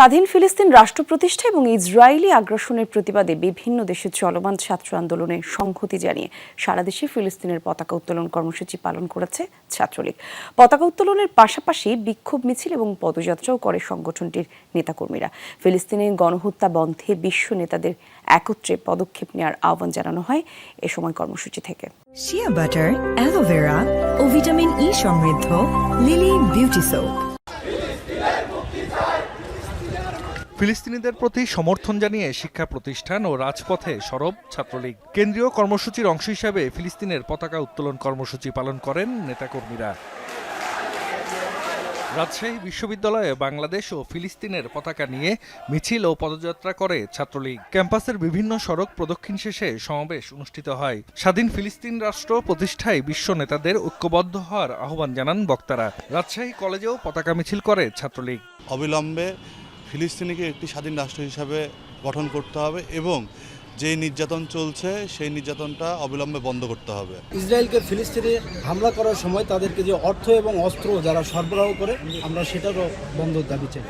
স্বাধীন ফিলিস্তিন রাষ্ট্র প্রতিষ্ঠা এবং ইসরায়েলি আগ্রাসনের প্রতিবাদে বিভিন্ন দেশে চলমান ছাত্র আন্দোলনে সংহতি জানিয়ে সারা দেশে ফিলিস্তিনের পতাকা উত্তোলন কর্মসূচি পালন করেছে ছাত্রলীগ। পতাকা উত্তোলনের পাশাপাশি বিক্ষোভ মিছিল এবং পদযাত্রাও করে সংগঠনটির নেতাকর্মীরা। ফিলিস্তিনের গণহত্যা বন্ধে বিশ্ব নেতাদের একত্রে পদক্ষেপ নেওয়ার আহ্বান জানানো হয় এ সময় কর্মসূচি থেকে। শিয়া বাটার অ্যালোভেরা ও ভিটামিন ই সমৃদ্ধ লিলি বিউটি সোপ ফিলিস্তিনিদের প্রতি সমর্থন জানিয়ে শিক্ষা প্রতিষ্ঠান ও রাজপথে সরব ছাত্রলীগ। কেন্দ্রীয় কর্মসূচির অংশ হিসাবে ফিলিস্তিনের পতাকা উত্তোলন কর্মসূচি পালন করেন নেতাকর্মীরা। রাজশাহী বিশ্ববিদ্যালয়ে বাংলাদেশ ও ফিলিস্তিনের পতাকা নিয়ে মিছিল ও পদযাত্রা করে ছাত্রলীগ। ক্যাম্পাসের বিভিন্ন সড়ক প্রদক্ষিণ শেষে সমাবেশ অনুষ্ঠিত হয়। স্বাধীন ফিলিস্তিন রাষ্ট্র প্রতিষ্ঠায় বিশ্ব নেতাদের ঐক্যবদ্ধ হওয়ার আহ্বান জানান বক্তারা। রাজশাহী কলেজেও পতাকা মিছিল করে ছাত্রলীগ। অবিলম্বে ফিলিস্তিনিকে একটি স্বাধীন রাষ্ট্র হিসাবে গঠন করতে হবে এবং যে নির্যাতন চলছে সেই নির্যাতনটা অবিলম্বে বন্ধ করতে হবে। ইসরায়েলকে ফিলিস্তিনে হামলা করার সময় তাদেরকে যে অর্থ এবং অস্ত্র যারা সরবরাহ করে আমরা সেটারও বন্ধ দাবি চাই।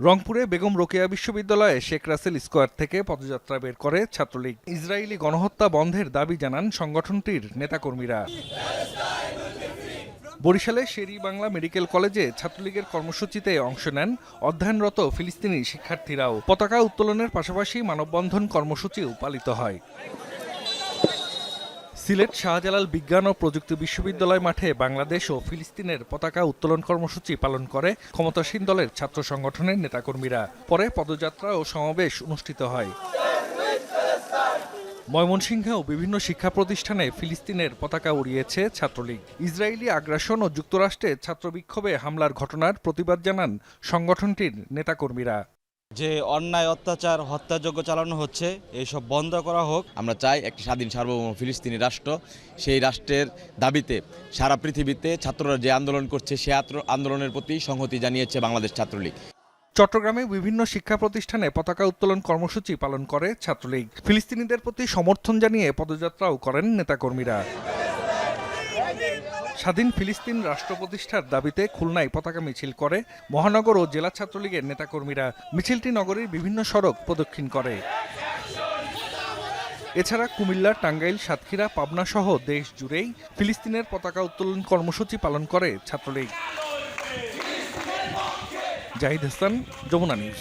রংপুরে বেগম রোকেয়া বিশ্ববিদ্যালয়ে শেখ রাসেল স্কোয়ার থেকে পদযাত্রা বের করে ছাত্রলীগ। ইসরায়েলি গণহত্যা বন্ধের দাবি জানান সংগঠনটির নেতাকর্মীরা। বরিশালে শেরি বাংলা মেডিকেল কলেজে ছাত্রলীগের কর্মসূচিতে অংশ নেন অধ্যয়নরত ফিলিস্তিনি শিক্ষার্থীরাও। পতাকা উত্তোলনের পাশাপাশি মানববন্ধন কর্মসূচিও পালিত হয়। সিলেট শাহজালাল বিজ্ঞান ও প্রযুক্তি বিশ্ববিদ্যালয় মাঠে বাংলাদেশ ও ফিলিস্তিনের পতাকা উত্তোলন কর্মসূচি পালন করে ক্ষমতাসীন দলের ছাত্র সংগঠনের নেতাকর্মীরা। পরে পদযাত্রা ও সমাবেশ অনুষ্ঠিত হয়। ময়মনসিংহেও বিভিন্ন শিক্ষা প্রতিষ্ঠানে ফিলিস্তিনের পতাকা উড়িয়েছে ছাত্রলীগ। ইসরায়েলি আগ্রাসন ও যুক্তরাষ্ট্রে ছাত্র বিক্ষোভে হামলার ঘটনার প্রতিবাদ জানান সংগঠনটির নেতাকর্মীরা। যে অন্যায়, অত্যাচার, হত্যাযজ্ঞ চালানো হচ্ছে এইসব বন্ধ করা হোক। আমরা চাই একটি স্বাধীন সার্বভৌম ফিলিস্তিনি রাষ্ট্র। সেই রাষ্ট্রের দাবিতে সারা পৃথিবীতে ছাত্ররা যে আন্দোলন করছে, সে আন্দোলনের প্রতি সংহতি জানিয়েছে বাংলাদেশ ছাত্রলীগ। চট্টগ্রামে বিভিন্ন শিক্ষা প্রতিষ্ঠানে পতাকা উত্তোলন কর্মসূচি পালন করে ছাত্রলীগ। ফিলিস্তিনিদের প্রতি সমর্থন জানিয়ে পদযাত্রাও করেন নেতাকর্মীরা। স্বাধীন ফিলিস্তিন রাষ্ট্র প্রতিষ্ঠার দাবিতে খুলনায় পতাকা মিছিল করে মহানগর ও জেলা ছাত্রলীগের নেতাকর্মীরা। মিছিলটি নগরীর বিভিন্ন সড়ক প্রদক্ষিণ করে। এছাড়া কুমিল্লা, টাঙ্গাইল, সাতক্ষীরা, পাবনা সহ দেশ জুড়েই ফিলিস্তিনের পতাকা উত্তোলন কর্মসূচি পালন করে ছাত্রলীগ। জাহিদ হাসান যমুনা নিউজ।